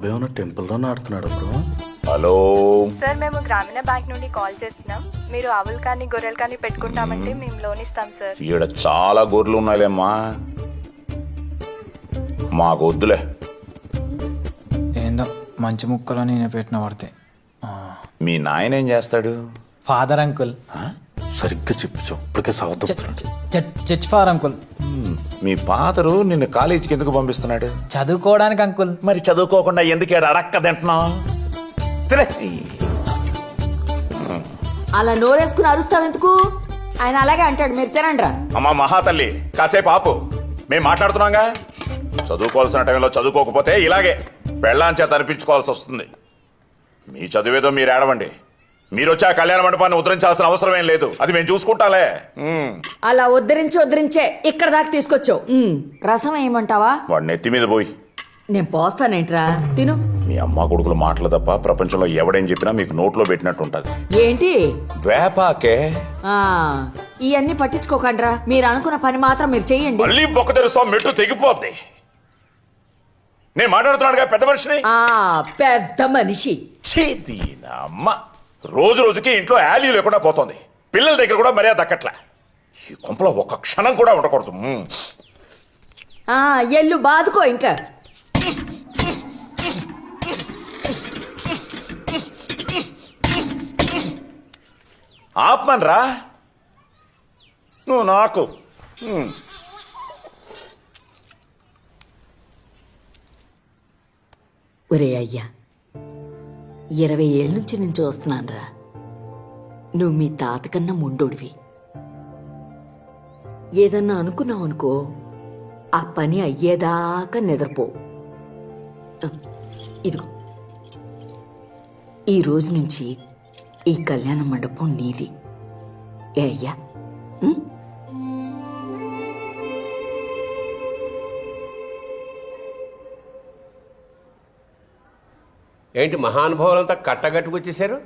బాబు ఏమైనా టెంపుల్లోనే ఆడుతున్నాడు bro. Hello. Sir మేము గ్రామీణ బ్యాంక్ నుండి కాల్ చేస్తున్నాం. మీరు ఆవులు కానీ గొర్రెలు కానీ పెట్టుకుంటామంటే మేము లోన్ ఇస్తాం సార్. ఈడ చాలా గొర్రెలు ఉన్నాయిలేమ్మా. మాకు వద్దులే. ఏందో మంచి ముక్కలో నేను పెట్టిన పడితే మీ నాయన ఏం చేస్తాడు? Father uncle. సరిగ్గా చెప్పించావు ఇప్పటికే సవతం చర్చ్ ఫాదర్ అంకుల్. హ్మ్, మీ ఫాదరు నిన్ను కాలేజీకి ఎందుకు పంపిస్తున్నాడు. చదువుకోవడానికి అంకుల్. మరి చదువుకోకుండా ఎందుకు అడక్క తింటున్నావు? తినే. అలా నోరేసుకుని అరుస్తావెందుకు ఆయన అలాగే అంటాడు మీరు తినండ్రా. అమ్మా మహాతల్లి కాసేపు ఆపు. మేము మాట్లాడుతున్నాగా? చదువుకోవాల్సిన టైంలో చదువుకోకపోతే ఇలాగే. పెళ్ళాం చేత అనిపించుకోవాల్సి వస్తుంది. మీ చదివేదో మీరు ఏడవండి. మీరు వచ్చి ఆ కళ్యాణ మండపాన్ని ఉద్ధరించాల్సిన అవసరం ఏం లేదు. అది మేము చూసుకుంటాలే. అలా ఉద్ధరించి ఉద్ధరించే ఇక్కడ దాకా తీసుకొచ్చావు. రసం ఏమంటావా? వాడి నెత్తి మీద పోయి. నేను పోస్తానేంట్రా? తిను. మీ అమ్మ కొడుకుల మాటలు తప్ప ప్రపంచంలో ఎవడేం చెప్పినా మీకు నోట్లో పెట్టినట్టు ఉంటది ఏంటి? వేపాకే ఆ ఇవన్నీ పట్టించుకోకండ్రా. మీరు అనుకున్న పని మాత్రం మీరు చెయ్యండి. మళ్ళీ బొక్క తెరుస్తాం మెట్టు తెగిపోద్ది. నేను మాట్లాడుతున్నాడుగా పెద్ద మనిషిని? ఆ పెద్ద మనిషి. దీని అమ్మ రోజు రోజుకి ఇంట్లో యాలీ లేకుండా పోతుంది. పిల్లల దగ్గర కూడా మర్యాద దక్కట్లే. ఈ కొంపలో ఒక్క క్షణం కూడా ఉండకూడదు. మ్మ్. ఆ ఎల్లు బాదుకో ఇంకా. ఆపమనరా? నువ్వు నాకు. మ్మ్. ఒరే అయ్యా ఇరవై ఏళ్ళ నుంచి నేను చూస్తున్నానురా. నువ్వు మీ తాతకన్నా ముండోడివి. ఏదన్నా అనుకున్నావు అనుకో ఆ పని అయ్యేదాకా నిద్రపో. ఇదిగో. ఈ రోజు నుంచి ఈ కళ్యాణ మండపం నీది. ఏ అయ్యా? ఏంటి మహానుభావులంతా కట్టగట్టుకొచ్చేసారు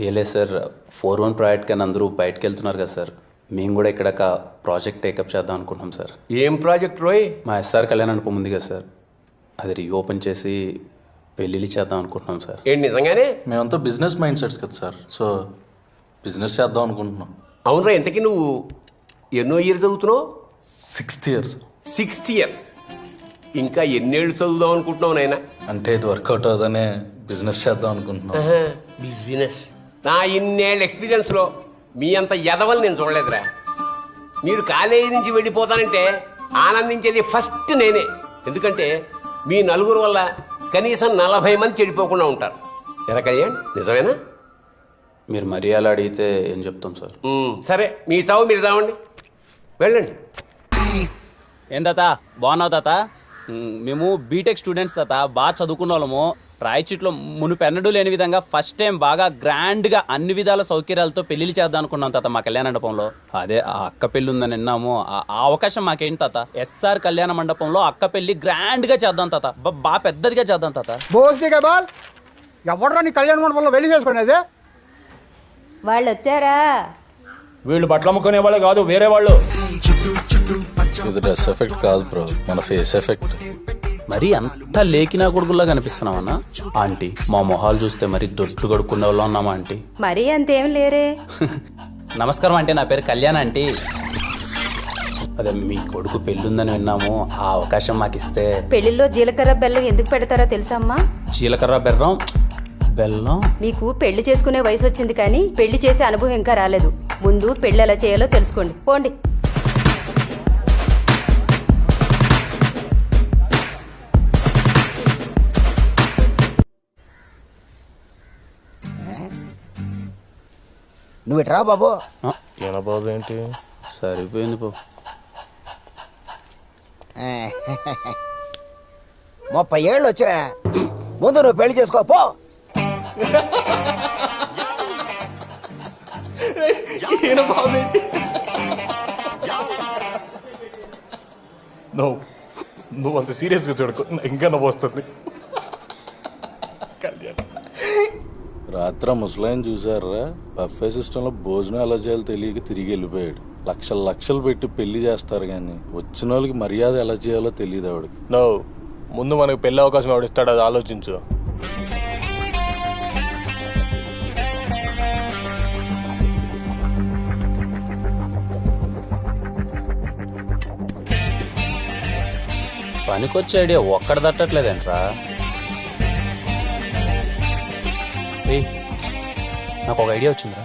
ఏలే సార్ ఫోర్ వన్ ప్రాజెక్ట్ కానీ అందరూ బయటకు వెళ్తున్నారు కదా సార్. మేము కూడా ఇక్కడ ఒక ప్రాజెక్ట్ టేకప్ చేద్దాం అనుకుంటున్నాం సార్. ఏం ప్రాజెక్ట్ రోయ్? మా ఎస్ఆర్ కళ్యాణ అనుపం ఉంది కదా సార్. అది రీఓపెన్ చేసి పెళ్ళిళ్ళు చేద్దాం అనుకుంటున్నాం సార్. ఏంటి నిజంగానే? మేమంతా బిజినెస్ మైండ్ సెట్స్ కదా సార్. సో బిజినెస్ చేద్దాం అనుకుంటున్నాం. అవునరా ఇంతకీ నువ్వు ఎన్నో ఇయర్ చదువుతున్నావు? Sixth years sixth year. ఇంకా ఎన్నేళ్ళు చదువుదాం అనుకుంటున్నావు నాయన? అంటే ఇది వర్కౌట్ అవుదనే బిజినెస్ చేద్దాం అనుకుంటున్నాం బిజినెస్. నా ఇన్నేళ్ళ ఎక్స్పీరియన్స్లో మీ అంత ఎదవలు నేను చూడలేదురా. మీరు కాలేజీ నుంచి వెళ్ళిపోతానంటే ఆనందించేది ఫస్ట్ నేనే. ఎందుకంటే మీ నలుగురు వల్ల కనీసం నలభై మంది చెడిపోకుండా ఉంటారు. ఎరా కళ్యాణ్? నిజమేనా? మీరు మరీ అలా అడిగితే ఏం చెప్తాం సార్? సరే మీ చావు మీరు చావండి. వెళ్ళండి. ఏం తాత? బాగున్నావు తాత? మేము బీటెక్ స్టూడెంట్స్ తాత బాగా చదువుకున్న వాళ్ళము. రాయచీట్లో మునుపెన్నడూ లేని విధంగా ఫస్ట్ టైం బాగా గ్రాండ్గా అన్ని విధాల సౌకర్యాలతో పెళ్ళిళ్ళు చేద్దాం అనుకున్నాం తాత మా కళ్యాణ మండపంలో. అదే ఆ అక్క పెళ్ళి ఉందని విన్నాము ఆ ఆ అవకాశం మాకేంటి తాత? ఎస్ఆర్ కళ్యాణ మండపంలో అక్క పెళ్ళి గ్రాండ్గా చేద్దాం తాత. బాగా పెద్దదిగా చేద్దాం తాత. భోస్తిక బాల్? ఎవడరా నీ కళ్యాణ మండపంలో వెళ్ళి చేసుకునేది? వాళ్ళు వచ్చారా వీళ్ళు బట్టలు అమ్ముకునే వాళ్ళు కాదు వేరే వాళ్ళు ఇది డ్రెస్ ఎఫెక్ట్ కాదు బ్రో. మన ఫేస్ ఎఫెక్ట్ మరి అంత లేకినా కొడుకుల్లా కనిపిస్తున్నామన్నా ఆంటీ మా మొహాలు చూస్తే మరి దొడ్లు కడుక్కునే వాళ్ళం ఉన్నామా ఆంటీ? మరీ అంతేం లేరే. నమస్కారం అంటే నా పేరు కళ్యాణ్ ఆంటీ. అదే మీ కొడుకు పెళ్ళుందని విన్నాము. ఆ అవకాశం మాకు ఇస్తే పెళ్ళిలో జీలకర్ర బెల్లం ఎందుకు పెడతారో తెలుసా అమ్మా? జీలకర్ర బెర్రం? బెల్లం? మీకు పెళ్ళి చేసుకునే వయసు వచ్చింది కానీ పెళ్ళి చేసే అనుభవం ఇంకా రాలేదు. ముందు పెళ్ళి ఎలా చేయాలో తెలుసుకోండి. పోండి. నువ్వు ఇట్రా బాబు ఎలా బాబు ఏంటి? సరిపోయింది పో ముప్పై ఏళ్ళు వచ్చా ముందు నువ్వు పెళ్ళి చేసుకో పో. నువ్వు నువ్వు అంత సీరియస్గా చూడకు. ఇంకా నవ్వు వస్తుంది. రాత్ర ముసలాయన చూసారా బఫే సిస్టంలో భోజనం ఎలా చేయాలో తెలియక తిరిగి వెళ్ళిపోయాడు. లక్షలు లక్షలు పెట్టి పెళ్ళి చేస్తారు కానీ వచ్చిన వాళ్ళకి మర్యాద ఎలా చేయాలో తెలియదు ఆవిడకి. నో ముందు మనకు పెళ్ళి అవకాశం ఎవడిస్తాడు అది ఆలోచించు. పనికొచ్చే ఐడియా ఒక్కడ తట్టట్లేదేంట్రా నాకు ఒక ఐడియా వచ్చిందిరా.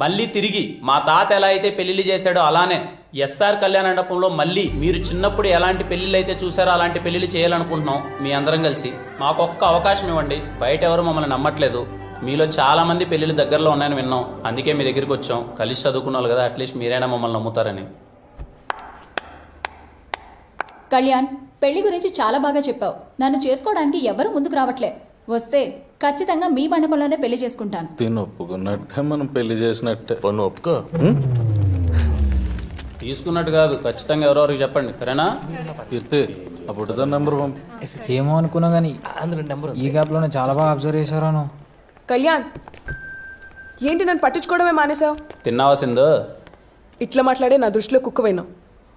మళ్ళీ తిరిగి మా తాత ఎలా అయితే పెళ్ళిళ్ళు చేశాడో అలానే. ఎస్ఆర్ కళ్యాణ మండపంలో మళ్ళీ మీరు చిన్నప్పుడు ఎలాంటి పెళ్ళిళ్ళు అయితే చూసారో అలాంటి పెళ్ళిళ్ళు చేయాలనుకుంటున్నాం మీ అందరం కలిసి. మాకొక్క అవకాశం ఇవ్వండి బయట ఎవరు మమ్మల్ని నమ్మట్లేదు. మీలో చాలా మంది పెళ్ళిళ్ళు దగ్గరలో ఉన్నాయని విన్నాం. అందుకే మీ దగ్గరికి వచ్చాం. కలిసి చదువుకున్నారు కదా అట్లీస్ట్ మీరైనా మమ్మల్ని నమ్ముతారని. కళ్యాణ్ పెళ్ళి గురించి చాలా బాగా చెప్పావు. నన్ను చేసుకోవడానికి ఎవరు ముందుకు రావట్లే. వస్తే ఖచ్చితంగా మీ మండపంలోనే పెళ్ళి చేసుకుంటాను. తిని ఒప్పుకున్నట్టే మనం పెళ్ళి చేసినట్టే. పన్ను ఒప్పుకో. తీసుకున్నట్టు కాదు ఖచ్చితంగా ఎవరెవరికి చెప్పండి సరేనా? ఎత్తే అప్పుడు నెంబర్ పంపి. ఏమో అనుకున్నా కానీ ఈ గ్యాప్లోనే చాలా బాగా అబ్జర్వ్ చేశారాను కళ్యాణ్ ఏంటి నన్ను పట్టించుకోవడమే మానేశావు? తిన్నావా సింధు? ఇట్లా మాట్లాడే నా దృష్టిలో కుక్కవైనావు.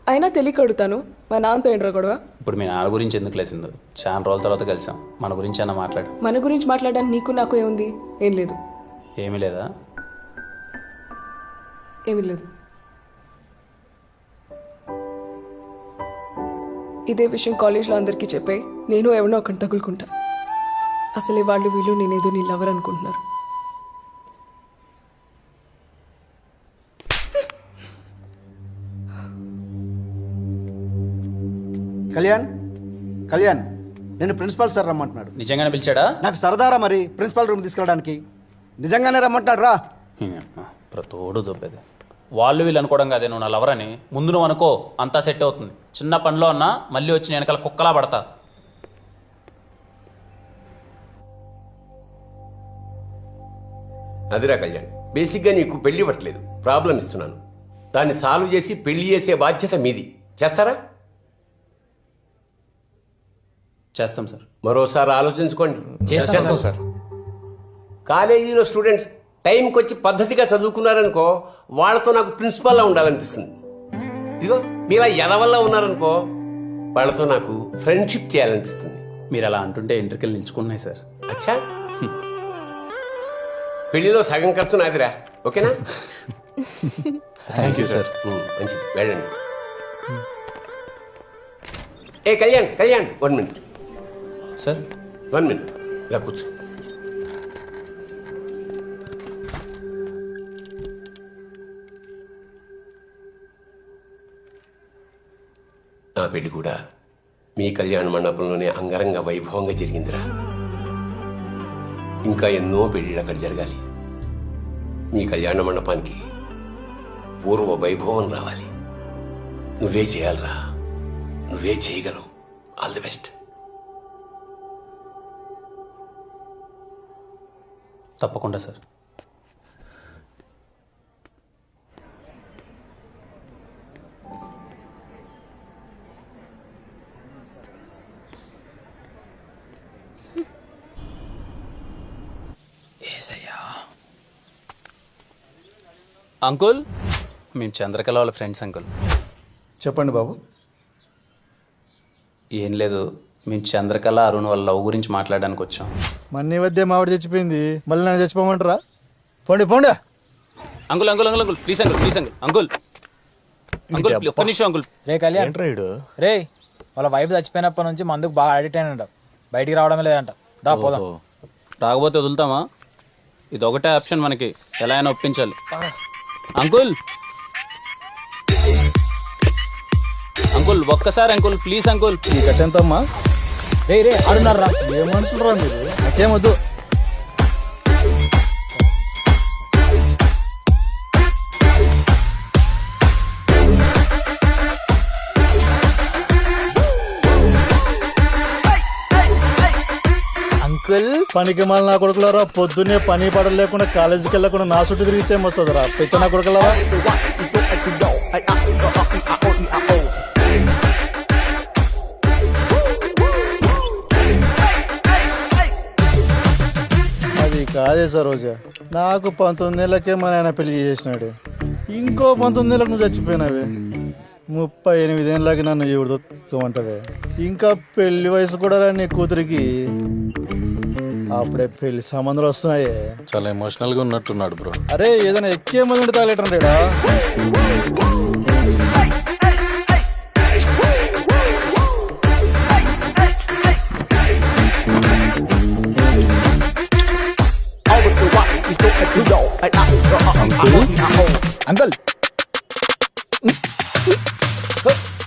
అయినా తెలియక అడుగుతాను. మా నాన్నతో ఏంట్రా గొడవ? ఇప్పుడు మీ నాన్న గురించి ఎందుకు లేసిందో చాలా రోజుల తర్వాత కలిసాం. మన గురించి అన్న మాట్లాడు. మన గురించి మాట్లాడడానికి నీకు నాకు ఏముంది? ఏం లేదు. ఏమీ లేదా? ఏమీ లేదు. ఇదే విషయం కాలేజ్లో అందరికీ చెప్పే. నేను ఎవరినో ఒకటి తగులుకుంటా. అసలే వాళ్ళు వీళ్ళు నేనేదో నీ లవర్ అనుకుంటున్నారు. కళ్యాణ్? కళ్యాణ్ నేను ప్రిన్సిపాల్ సార్ రమ్మంటున్నాడు. నిజంగానే పిలిచాడా? నాకు సరదారా మరి ప్రిన్సిపాల్ రూమ్ తీసుకెళ్ళడానికి? నిజంగానే రమ్మంటున్నాడు రా. ప్రతోడు దొబ్బేది. వాళ్ళు వీళ్ళు అనుకోవడం కాదే నువ్వు నా లవర్ అని ముందు నువ్వు అనుకో అంతా సెట్ అవుతుంది. చిన్న పనిలో అన్నా మళ్ళీ వచ్చి నేను వెనకాల కుక్కలా పడతా. అదిరా కళ్యాణ్ బేసిక్గా నీకు పెళ్ళి ఇవ్వట్లేదు. ప్రాబ్లం ఇస్తున్నాను. దాన్ని సాల్వ్ చేసి పెళ్ళి చేసే బాధ్యత మీది. చేస్తారా? చేస్తాం సార్. మరోసారి ఆలోచించుకోండి. చేస్తాం సార్. కాలేజీలో స్టూడెంట్స్ టైంకి వచ్చి పద్ధతిగా చదువుకున్నారనుకో వాళ్ళతో నాకు ప్రిన్సిపాల్లా ఉండాలనిపిస్తుంది. ఇదిగో మీలా ఎదవల్లా ఉన్నారనుకో వాళ్ళతో నాకు ఫ్రెండ్షిప్ చేయాలనిపిస్తుంది. మీరు అలా అంటుంటే ఎంట్రికలు నిల్చుకున్నాయి సార్. అచ్చా? పెళ్ళిలో సగం ఖర్చు నాదిరా. ఓకేనా? థ్యాంక్ యూ సార్ మంచిది. వెళ్ళండి. ఏ Kalyan Kalyan one minute sir? One minute. ఇలా కూర్చో. నా పెళ్ళి కూడా మీ కళ్యాణ మండపంలోనే అంగరంగ వైభవంగా జరిగిందిరా. ఇంకా ఎన్నో పెళ్ళిళ్ళు అక్కడ జరగాలి. మీ కళ్యాణ మండపానికి పూర్వ వైభవం రావాలి. నువ్వే చేయాలిరా. నువ్వే చేయగలవు. All the best. తప్పకుండా సార్. అంకుల్ మేము చంద్రకళ వాళ్ళ ఫ్రెండ్స్ అంకుల్. చెప్పండి బాబు. ఏం లేదు మేము చంద్రకళ అరుణ్ వాళ్ళ లవ్ గురించి మాట్లాడడానికి వచ్చాం. మన్ని వద్దే మావిడ చచ్చిపోయింది. మళ్ళీ నన్ను చచ్చిపోమంటారా? పోండి పోండి. Uncle uncle uncle uncle please uncle please uncle uncle. Uncle please, ఒక్క నిమిషం అంకుల్. రే కళ్యాణ్? రే వాళ్ళ వైఫ్ చచ్చిపోయినప్పటి నుంచి మందుకు బాగా అడిక్ట్ అయినంట బయటికి రావడమే లేదంట. దా పోదాం. రాకపోతే వదులుతామా? ఇది ఒకటే ఆప్షన్ మనకి. ఎలా అయినా ఒప్పించాలి. అంకుల్. అంకుల్ ఒక్కసారి అంకుల్ ప్లీజ్ అంకుల్. ఈ కట్టెంతమ్మా రే రే ఆడున్నారా? ఏ మనుషులు రా మీరు? నాకేమొద్దు అంకుల్? పనికి మళ్ళీ నా కొడుకులారా? పొద్దున్నే పని పడలు లేకుండా కాలేజీకి వెళ్ళకుండా నా చుట్టూ తిరిగితే వస్తుందిరా? పిచ్చ నా కొడుకులారా? అది సరోజా నాకు పంతొమ్మిది నెలలకే మా నాయన పెళ్ళి చేసేసినాడు. ఇంకో పంతొమ్మిది నెలలకు నువ్వు చచ్చిపోయినావే. ముప్పై ఎనిమిది ఏళ్ళకి నన్ను ఎవడు దొక్కుమంటావే ఇంకా పెళ్ళి వయసు కూడా రా నీ కూతురికి అప్పుడే పెళ్ళి సంబంధాలు వస్తున్నాయే. చాలా ఎమోషనల్గా ఉన్నట్టున్నాడు బ్రో. అరే ఏదైనా ఎక్కే మంది ఉంటే అంకుల్.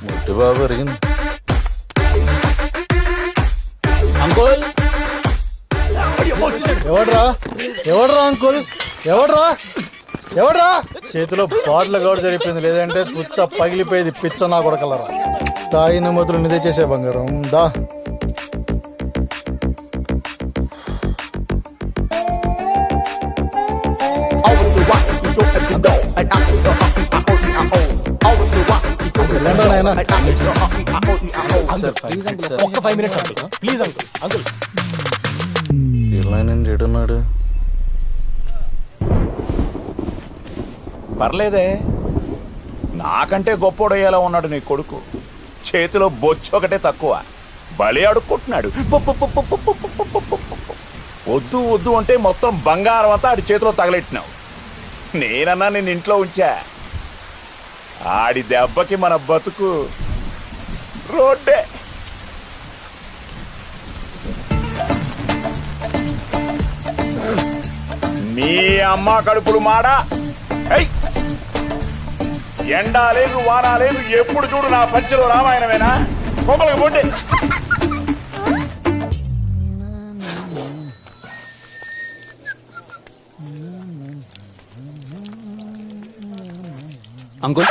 ముట్టి బాబు ఎరిగింది అంకుల్. ఎవడ్రా? ఎవడ్రా అంకుల్? ఎవడ్రా? ఎవడ్రా? చేతిలో బాటిల్ గౌడ జరిపోయింది లేదంటే పుచ్చ పగిలిపోయేది పిచ్చ నా కొడకలరా. తాగిన మొదలు నిదే చేసే బంగారం. దా. నాయనా ఒక్క five minutes uncle please uncle uncle ఇలా పర్లేదే నాకంటే గొప్పోడయ్యేలా ఉన్నాడు నీ కొడుకు చేతిలో బొచ్చు ఒకటే తక్కువ బలి అడుక్కుంటున్నాడు వద్దు వద్దు అంటే మొత్తం బంగారం అంతా ఆడి చేతిలో తగలెట్టినావు నేనన్నా నేను ఇంట్లో ఉంచా ఆడి దెబ్బకి మన బతుకు రోడ్డే. మీ అమ్మ కడుపులు మాడ. ఎండా లేదు వాన లేదు ఎప్పుడు చూడు నా పంచలో రామాయణమేనా? కొమ్మలకి పోటీ అంకుల్.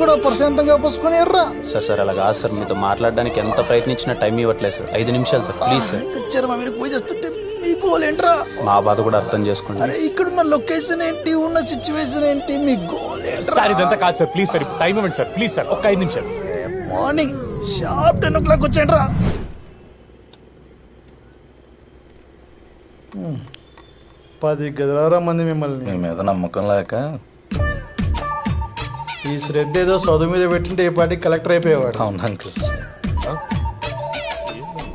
కూడా ప్రశాంతంగా పోసుకొని ఎర్రా. సార్ సార్ అలా కాదు సార్. మీతో మాట్లాడడానికి ఎంత ప్రయత్నించినా టైం ఇవ్వట్లేదు సార్. ఐదు నిమిషాలు సార్ ప్లీజ్ సార్. మీరు పూజ చేస్తుంటే మీ గోల్ ఏంట్రా? మా బాధ కూడా అర్థం చేసుకోండి. అరే ఇక్కడున్న లొకేషన్ ఏంటి? ఉన్న సిచ్యువేషన్ ఏంటి? మీ గోల్ ఏంట్రా? సార్ ఇదంతా కాదు సార్. ప్లీజ్ సార్ టైం ఇవ్వండి సార్. ప్లీజ్ సార్ ఒక్క ఐదు నిమిషాలు. Morning sharp ten o'clock వచ్చేయండి పది గదిలారా మంది మిమ్మల్ని. మీ మీద నమ్మకం లేక? ఈ శ్రద్ధ ఏదో చదువు మీద పెట్టింటే ఏ పాటికి కలెక్టర్ అయిపోయేవాడు. అవును అంకుల్.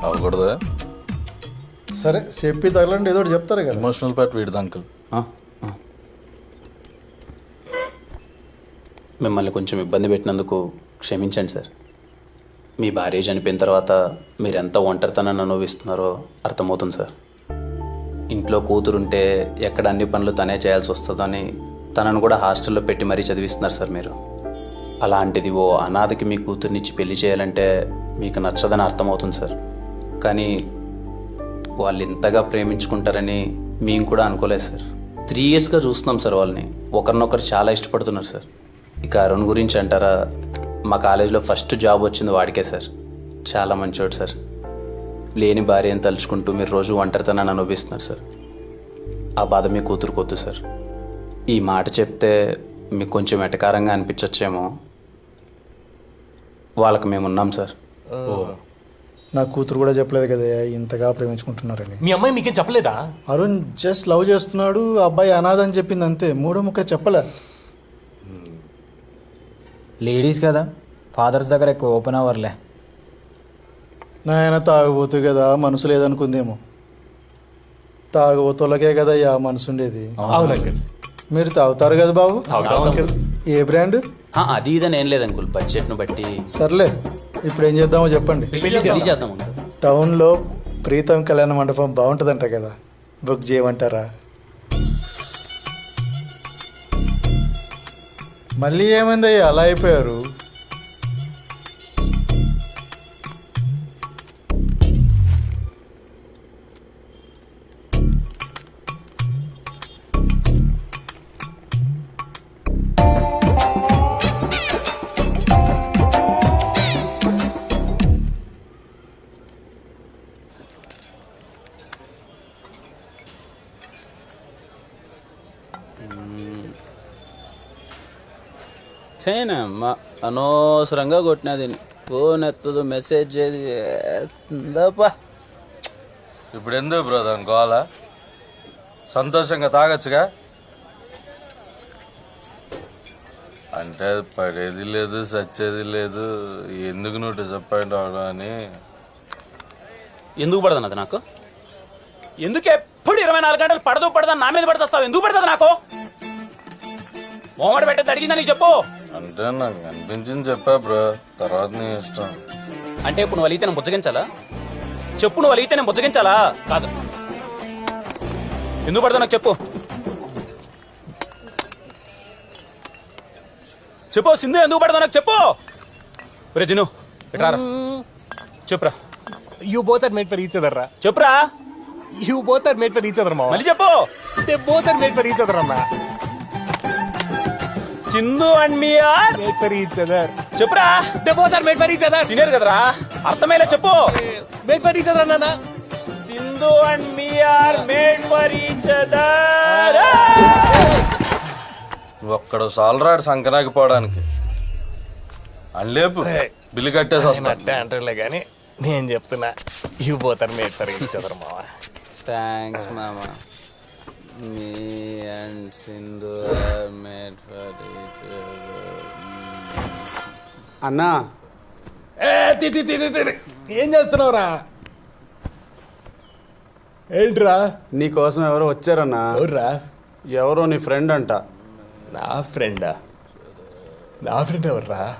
అవ్వకూడదా? సరే చెప్పి తగలండి ఏదో ఒకటి చెప్తారు కదా. ఎమోషనల్ పార్ట్ వీడిది అంకుల్. మిమ్మల్ని కొంచెం ఇబ్బంది పెట్టినందుకు క్షమించండి సార్. మీ భార్య చనిపోయిన తర్వాత మీరు ఎంత ఒంటరితనాన్ని అనుభవిస్తున్నారో అర్థమవుతుంది సార్. ఇంట్లో కూతురుంటే ఎక్కడ అన్ని పనులు తనే చేయాల్సి వస్తుందని తనను కూడా హాస్టల్లో పెట్టి మరీ చదివిస్తున్నారు సార్ మీరు. అలాంటిది ఓ అనాథకి మీ కూతుర్నిచ్చి పెళ్ళి చేయాలంటే మీకు నచ్చదని అర్థమవుతుంది సార్. కానీ వాళ్ళు ఇంతగా ప్రేమించుకుంటారని మేము కూడా అనుకోలేదు సార్. త్రీ ఇయర్స్గా చూస్తున్నాం సార్ వాళ్ళని. ఒకరినొకరు చాలా ఇష్టపడుతున్నారు సార్. ఇక అరుణ్ గురించి అంటారా? మా కాలేజీలో ఫస్ట్ జాబ్ వచ్చింది వాడికే సార్. చాలా మంచివాడు సార్. లేని భార్యను తలుచుకుంటూ మీరు రోజు ఒంటరితనాన్ని అనుభవిస్తున్నారు సార్. ఆ బాధ మీ కూతురు కొద్దు సార్. ఈ మాట చెప్తే మీకు కొంచెం ఎటకారంగా అనిపించచ్చేమో. వాళ్ళకి మేము ఉన్నాం సార్. నా కూతురు కూడా చెప్పలేదు కదా ఇంతగా ప్రేమించుకుంటున్నారని. మీ అమ్మాయి మీకేం చెప్పలేదా? అరుణ్ జస్ట్ లవ్ చేస్తున్నాడు ఆ అబ్బాయి అనాథ అని చెప్పింది అంతే. మూడో ముక్క చెప్పలే. లేడీస్ కదా ఫాదర్స్ దగ్గర ఎక్కువ ఓపెన్ అవర్లే. నాయన తాగబోతు కదా మనసు లేదనుకుందేమో. తాగబోతులకే కదా ఆ మనసు ఉండేది. మీరు తాగుతారు కదా బాబు? ఏ బ్రాండ్? ఆ, అది ఇదని ఏం లేదు అంకుల్. బడ్జెట్ను బట్టి. సర్లే ఇప్పుడు ఏం చేద్దామో చెప్పండి. టౌన్లో ప్రీతం కళ్యాణ మండపం బాగుంటుందంట కదా. బుక్ చేయమంటారా? మళ్ళీ ఏమైందయ్యా? అలా అయిపోయారు. చేయనమ్మా అనవసరంగా కొట్టినది. ఫోన్ ఎత్తదు మెసేజ్ ఎత్తుందప్పా ఇప్పుడు ఎందుకు బ్రదర్? గోల? సంతోషంగా తాగొచ్చుగా? అంటే పడేది లేదు సచ్చేది లేదు. ఎందుకు నువ్వు డిసప్పాయింట్ అవడం అని ఎందుకు పడదు అది నాకు? ఎందుకు ఎప్పుడు ఇరవై నాలుగు గంటలు పడదు పడదా నా మీద పడుతావు ఎందుకు పడుతుంది నాకు? మోమడి పెట్టేది అడిగిందా నీకు చెప్పు. అంటే నాకు అనిపించింది చెప్పా బ్రో. తర్వాత నీ ఇష్టం. అంటే ఇప్పుడు నువ్వు అలిగితే నేను బుజ్జగించాలా? చెప్పు నువ్వు అలిగితే నేను బుజ్జగించాలా? కాదు. ఎందుకు పడతా నాకు చెప్పు. చెప్పు సింధు ఎందుకు పడతా నాకు చెప్పు. రే దిను ఇట్రారా చెప్పురా. You both are made for each other రా. చెప్పురా. You both are made for each other మా మళ్ళీ చెప్పు. They both are made for each other అన్నా. Sindhu and me are made for each other. చెప్పురా? They both are made for each other senior కదరా? అర్థమయ్యేలా చెప్పు? మేడ్ ఫర్ ఈచ్ అదర్ అన్నా Sindhu and me are made for each other. ఒక్కడు సాలరాడు సంకనాకి పోవడానికి. అని లేపు. బిల్లు కట్టేసి అంటే అంటారులే కానీ నేను చెప్తున్నా you both are made for each other మావా. థ్యాంక్స్ మామా me and Sindhu are made for each అన్నా. ఏ తి తి తి తి, తి, తి. ఏం చేస్తున్నావురా? ఏంట్రా? నీకోసం ఎవరో వచ్చారన్నా. ఎవర్రా? ఎవరో నీ ఫ్రెండ్ అంట. నా ఫ్రెండా? నా ఫ్రెండ్ ఎవర్రా?